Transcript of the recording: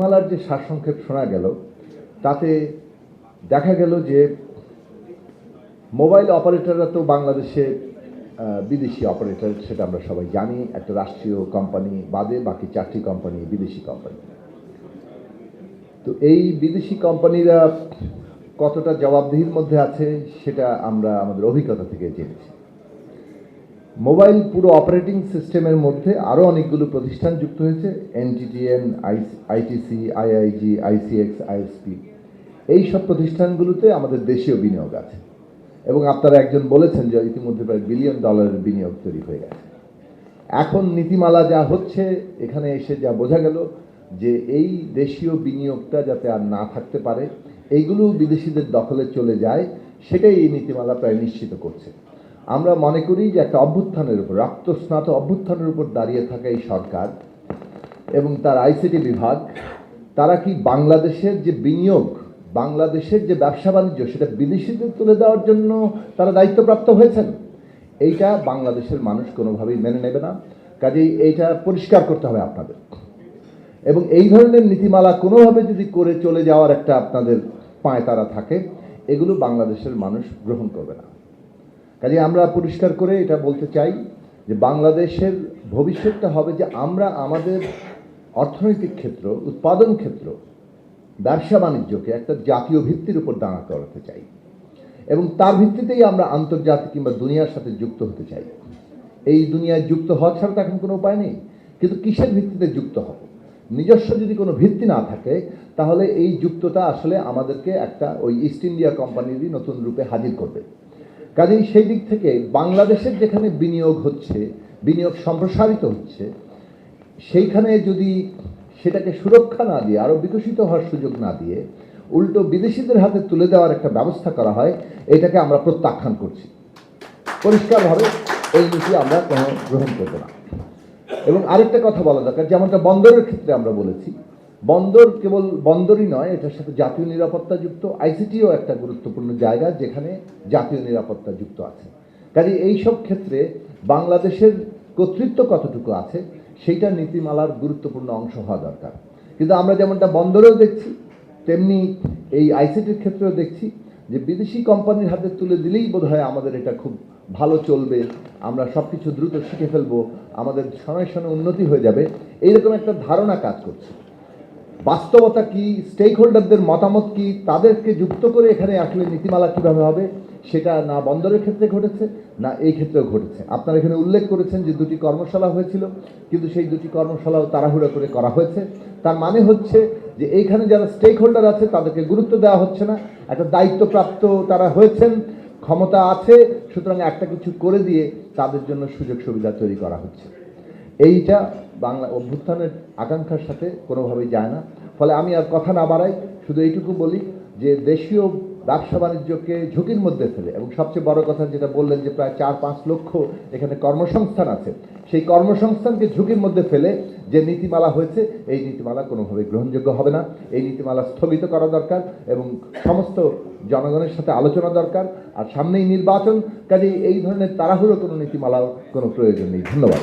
মালার যে সারসংক্ষেপ শোনা গেল, তাতে দেখা গেল যে মোবাইল অপারেটররা তো বাংলাদেশে বিদেশি অপারেটর, সেটা আমরা সবাই জানি, একটা রাষ্ট্রীয় কোম্পানি বাদে বাকি চারটি কোম্পানি বিদেশি কোম্পানি। তো এই বিদেশি কোম্পানিরা কতটা জবাবদিহির মধ্যে আছে, সেটা আমরা আমাদের অভিজ্ঞতা থেকে জেনেছি। মোবাইল পুরো অপারেটিং সিস্টেমের মধ্যে আরও অনেকগুলো প্রতিষ্ঠান যুক্ত হয়েছে, NTTN ITC, IIG, ICX, ISP. এই সব প্রতিষ্ঠানগুলোতে আমাদের দেশীয় বিনিয়োগ আছে। এবং আপনারা একজন বলেছেন যে ইতিমধ্যে প্রায় বিলিয়ন ডলারের বিনিয়োগ তৈরি হয়ে গেছে। এখন নীতিমালা যা হচ্ছে, এখানে এসে যা বোঝা গেল যে এই দেশীয় বিনিয়োগটা যাতে আর না থাকতে পারে, এইগুলো বিদেশিদের দখলে চলে যায়, সেটাই এই নীতিমালা প্রায় নিশ্চিত করছে। আমরা মনে করি যে একটা অভ্যুত্থানের উপর, রক্তস্নাত অভ্যুত্থানের উপর দাঁড়িয়ে থাকা এই সরকার এবং তার আইসিটি বিভাগ, তারা কি বাংলাদেশের যে বিনিয়োগ, বাংলাদেশের যে ব্যবসা বাণিজ্য, সেটা বিদেশিদের তুলে দেওয়ার জন্য তারা দায়িত্বপ্রাপ্ত হয়েছেন? এইটা বাংলাদেশের মানুষ কোনোভাবেই মেনে নেবে না। কাজেই এইটা পরিষ্কার করতে হবে আপনাদের। এবং এই ধরনের নীতিমালা কোনোভাবে যদি করে চলে যাওয়ার একটা আপনাদের পায় তারা থাকে, এগুলো বাংলাদেশের মানুষ গ্রহণ করবে না। কাজে আমরা পরিষ্কার করে এটা বলতে চাই যে বাংলাদেশের ভবিষ্যৎটা হবে যে আমরা আমাদের অর্থনৈতিক ক্ষেত্র, উৎপাদন ক্ষেত্র, ব্যবসা বাণিজ্যকে একটা জাতীয় ভিত্তির উপর দাঁড়া করাতে চাই। এবং তার ভিত্তিতেই আমরা আন্তর্জাতিক কিংবা দুনিয়ার সাথে যুক্ত হতে চাই। এই দুনিয়ায় যুক্ত হওয়া ছাড়া তো এখন কোনো উপায় নেই। কিন্তু কিসের ভিত্তিতে যুক্ত হব? নিজস্ব যদি কোনো ভিত্তি না থাকে, তাহলে এই যুক্ততা আসলে আমাদেরকে একটা ওই ইস্ট ইন্ডিয়া কোম্পানিরই নতুন রূপে হাজির করবে। কাজেই সেই দিক থেকে বাংলাদেশের যেখানে বিনিয়োগ হচ্ছে, বিনিয়োগ সম্প্রসারিত হচ্ছে, সেইখানে যদি সেটাকে সুরক্ষা না দিয়ে আরও বিকশিত হওয়ার সুযোগ না দিয়ে উল্টো বিদেশিদের হাতে তুলে দেওয়ার একটা ব্যবস্থা করা হয়, এটাকে আমরা প্রত্যাখ্যান করছি। পরিষ্কারভাবে এই নীতি আমরা কোনো গ্রহণ করব না। এবং আরেকটা কথা বলা দরকার, যেমনটা বন্দরের ক্ষেত্রে আমরা বলেছি বন্দর কেবল বন্দরই নয়, এটার সাথে জাতীয় নিরাপত্তা যুক্ত, আইসিটিও একটা গুরুত্বপূর্ণ জায়গা যেখানে জাতীয় নিরাপত্তা যুক্ত আছে। কাজে এই সব ক্ষেত্রে বাংলাদেশের কর্তৃত্ব কতটুকু আছে, সেইটা নীতিমালার গুরুত্বপূর্ণ অংশ হওয়া দরকার। কিন্তু আমরা যেমনটা বন্দরেও দেখছি, তেমনি এই আইসিটির ক্ষেত্রেও দেখছি যে বিদেশি কোম্পানির হাতে তুলে দিলেই বোধহয় আমাদের এটা খুব ভালো চলবে, আমরা সব কিছু দ্রুত শিখে ফেলব, আমাদের শনয় শনে উন্নতি হয়ে যাবে, এইরকম একটা ধারণা কাজ করছে। বাস্তবতা কি স্টেক হোল্ডারদের মতামত কি, তাদেরকে যুক্ত করে এখানে আসলে নীতিমালা কীভাবে হবে, সেটা না বন্দরের ক্ষেত্রে ঘটেছে, না এই ক্ষেত্রেও ঘটেছে। আপনারা এখানে উল্লেখ করেছেন যে দুটি কর্মশালা হয়েছিল, কিন্তু সেই দুটি কর্মশালাও তাড়াহুড়ো করে করা হয়েছে। তার মানে হচ্ছে যে এইখানে যারা স্টেক হোল্ডার আছে, তাদেরকে গুরুত্ব দেওয়া হচ্ছে না। একটা দায়িত্বপ্রাপ্ত তারা হয়েছেন, ক্ষমতা আছে, সুতরাং একটা কিছু করে দিয়ে তাদের জন্য সুযোগ সুবিধা তৈরি করা হচ্ছে। এইটা বাংলা অভ্যুত্থানের আকাঙ্ক্ষার সাথে কোনোভাবেই যায় না। ফলে আমি আর কথা না বাড়াই, শুধু এইটুকু বলি যে দেশীয় ব্যবসা বাণিজ্যকে ঝুঁকির মধ্যে ফেলে এবং সবচেয়ে বড় কথা যেটা বললেন যে প্রায় চার পাঁচ লক্ষ এখানে কর্মসংস্থান আছে। সেই কর্মসংস্থানকে ঝুঁকির মধ্যে ফেলে যে নীতিমালা হয়েছে, এই নীতিমালা কোনোভাবে গ্রহণযোগ্য হবে না। এই নীতিমালা স্থগিত করা দরকার এবং সমস্ত জনগণের সাথে আলোচনা দরকার। আর সামনেই নির্বাচন, কাজেই এই ধরনের তাড়াহুড়ো কোনো নীতিমালার কোনো প্রয়োজন নেই। ধন্যবাদ।